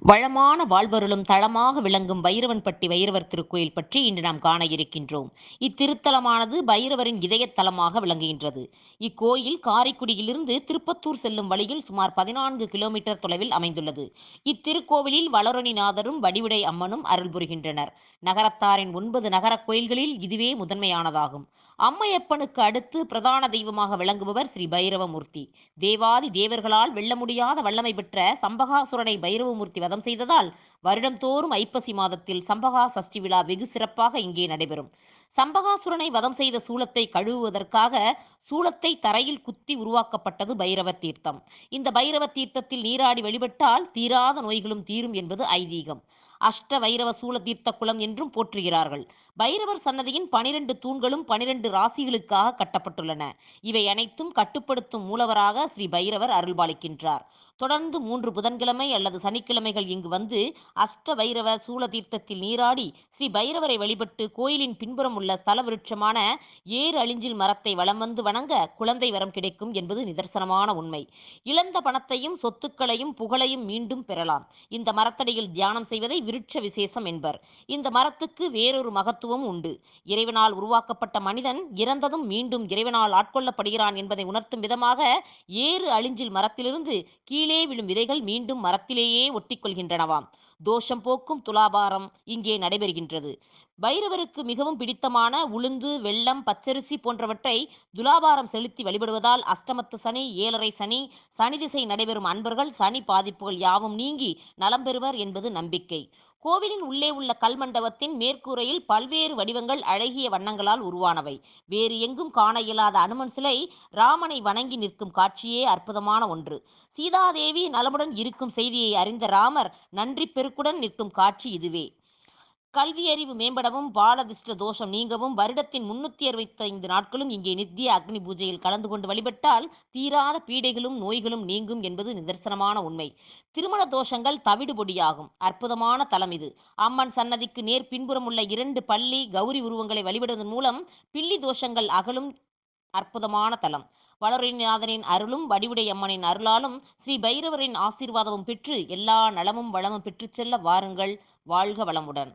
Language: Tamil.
வளமான வாழ்வருளும் தளமாக விளங்கும் பைரவன்பட்டி வைரவர் திருக்கோயில் பற்றி இன்று நாம் காண இருக்கின்றோம். இத்திருத்தலமானது பைரவரின் இதயத்தலமாக விளங்குகின்றது. இக்கோயில் காரைக்குடியிலிருந்து திருப்பத்தூர் செல்லும் வழியில் சுமார் பதினான்கு கிலோமீட்டர் தொலைவில் அமைந்துள்ளது. இத்திருக்கோவிலில் வளரணிநாதரும் வடிவுடை அம்மனும் அருள் புரிகின்றனர். நகரத்தாரின் ஒன்பது நகரக் கோயில்களில் இதுவே முதன்மையானதாகும். அம்மையப்பனுக்கு அடுத்து பிரதான தெய்வமாக விளங்குபவர் ஸ்ரீ பைரவமூர்த்தி. தேவாதி தேவர்களால் வெல்ல முடியாத வல்லமை பெற்ற சம்பகாசுரனை பைரவமூர்த்தி விரதம் செய்ததால் வருடந்தோறும் ஐப்பசி மாதத்தில் சம்பகா சஷ்டி விழா வெகு சிறப்பாக இங்கே நடைபெறும். சம்பகாசுரனை வதம் செய்த சூலத்தை கழுவுவதற்காக சூலத்தை தரையில் குத்தி உருவாக்கப்பட்டது பைரவ தீர்த்தம். இந்த பைரவ தீர்த்தத்தில் நீராடி வழிபட்டால் தீராத நோய்களும் தீரும் என்பது ஐதீகம். அஷ்ட வைரவ சூல தீர்த்த குளம் என்றும் போற்றுகிறார்கள். பைரவர் சன்னதியின் பனிரெண்டு தூண்களும் பனிரெண்டு ராசிகளுக்காக கட்டப்பட்டுள்ளன. இவை அனைத்தும் கட்டுப்படுத்தும் மூலவராக ஸ்ரீ பைரவர் அருள்பாலிக்கின்றார். தொடர்ந்து மூன்று புதன்கிழமை அல்லது சனிக்கிழமைகள் இங்கு வந்து அஷ்ட பைரவ சூல தீர்த்தத்தில் நீராடி ஸ்ரீ பைரவரை வழிபட்டு கோயிலின் பின்புறம் உள்ள ஸ்தல விருட்சமான ஏறு அழிஞ்சில் மரத்தை வலம் வந்து வணங்க குழந்தை வரம் கிடைக்கும் என்பது நிதர்சனமான உண்மை. இழந்த பணத்தையும் சொத்துக்களையும் புகழையும் மீண்டும் பெறலாம். இந்த மரத்தடியில் தியானம் செய்வதை விருட்ச விசேஷம் என்பர். இந்த மரத்துக்கு வேறொரு மகத்துவம் உண்டு. இறைவனால் உருவாக்கப்பட்ட மனிதன் இறந்ததும் மீண்டும் இறைவனால் ஆட்கொள்ளப்படுகிறான் என்பதை உணர்த்தும் விதமாக ஏறு அழிஞ்சில் மரத்திலிருந்து கீழே விழும் விதைகள் மீண்டும் மரத்திலேயே ஒட்டிக்கொள்கின்றனவாம் தோஷம் போக்கும் துலாபாரம் இங்கே நடைபெறுகின்றது. பைரவருக்கு மிகவும் பிடித்தமான உளுந்து வெள்ளம் பச்சரிசி போன்றவற்றை துலாபாரம் செலுத்தி வழிபடுவதால் அஷ்டமத்து சனி ஏழரை சனி சனி திசை நடைபெறும் அன்பர்கள் சனி பாதிப்புகள் யாவும் நீங்கி நலம் பெறுவர் என்பது நம்பிக்கை. கோவிலின் உள்ளே உள்ள கல்மண்டபத்தின் மேற்கூரையில் பல்வேறு வடிவங்கள் அழகிய வண்ணங்களால் உருவானவை. வேறு எங்கும் காண இயலாத அனுமன் சிலை ராமனை வணங்கி நிற்கும் காட்சியே அற்புதமான ஒன்று. சீதாதேவி நலமுடன் இருக்கும் செய்தியை அறிந்த ராமர் நன்றி செருக்குடன் நிற்கும் காட்சி இதுவே. கல்வியறிவு மேம்படவும் பாலதிஷ்ட தோஷம் நீங்கவும் வருடத்தின் முன்னூத்தி அறுபத்தைந்து நாட்களும் இங்கே நித்திய அக்னி பூஜையில் கலந்து கொண்டு வழிபட்டால் தீராத பீடைகளும் நோய்களும் நீங்கும் என்பது நிதர்சனமான உண்மை. திருமண தோஷங்கள் தவிடுபொடியாகும். அற்புதமான தலம் இது. அம்மன் சன்னதிக்கு நேர் பின்புறம் உள்ள இரண்டு பள்ளி கௌரி உருவங்களை வழிபடுவதன் மூலம் பில்லி தோஷங்கள் அகலும் அற்புதமான தலம். வளரிநாதனின் அருளும் வடிவுடையம்மனின் அருளாலும் ஸ்ரீ பைரவரின் ஆசீர்வாதமும் பெற்று எல்லா நலமும் வளமும் பெற்றுச் செல்ல வாருங்கள். வாழ்க வளமுடன்.